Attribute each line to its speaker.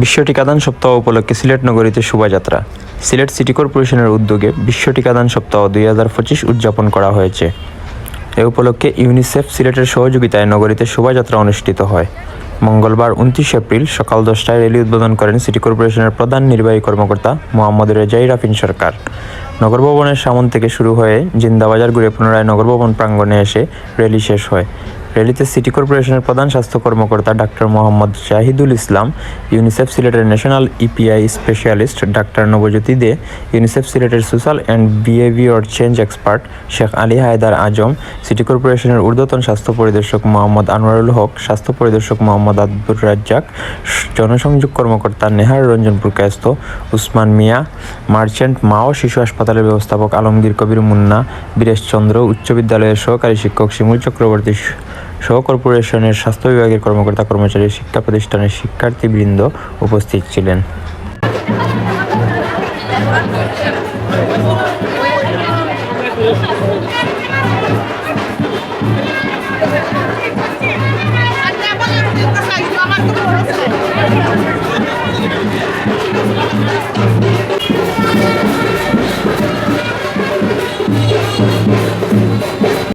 Speaker 1: বিশ্ব টিকাদান সপ্তাহ উপলক্ষে সিলেট নগরীতে শোভাযাত্রা। সিলেট সিটি কর্পোরেশনের উদ্যোগে বিশ্ব টিকাদান সপ্তাহ দুই হাজার পঁচিশ উদযাপন করা হয়েছে। এ উপলক্ষে ইউনিসেফ সিলেটের সহযোগিতায় নগরীতে শোভাযাত্রা অনুষ্ঠিত হয়। মঙ্গলবার উনত্রিশ এপ্রিল সকাল দশটায় র্যালি উদ্বোধন করেন সিটি কর্পোরেশনের প্রধান নির্বাহী কর্মকর্তা মোহাম্মদ রেজাই রাফিন সরকার। নগর ভবনের সামন থেকে শুরু হয়ে জিন্দাবাজার ঘুরে পুনরায় নগর ভবন প্রাঙ্গণে এসে র্যালি শেষ হয়। র্যালিতে সিটি কর্পোরেশনের প্রধান স্বাস্থ্য কর্মকর্তা ডাক্তার মোহাম্মদ শাহিদুল ইসলাম, ইউনিসেফ সিলেটের national EPI specialist doctor Nabajyoti De, UNICEF সিলেটের social and behaviour change expert Sheikh Ali Haider Azam, city কর্পোরেশনের ঊর্ধ্বতন স্বাস্থ্য পরিদর্শক মোহাম্মদ আনোয়ারুল হক, স্বাস্থ্য পরিদর্শক মোহাম্মদ আব্দুর রাজ্জাক, জনসংযোগ কর্মকর্তা নেহার রঞ্জন প্রকাশত, উসমান মিয়া, মার্চেন্ট মা ও শিশু হাসপাতালের ব্যবস্থাপক আলমগীর কবির মুন্না, বীরেশ চন্দ্র, উচ্চ বিদ্যালয়ের সহকারী শিক্ষক শিমুল চক্রবর্তী সহ কর্পোরেশনের স্বাস্থ্য বিভাগের কর্মকর্তা কর্মচারী শিক্ষা প্রতিষ্ঠানের শিক্ষার্থীবৃন্দ উপস্থিত ছিলেন।
Speaker 2: আচ্ছা,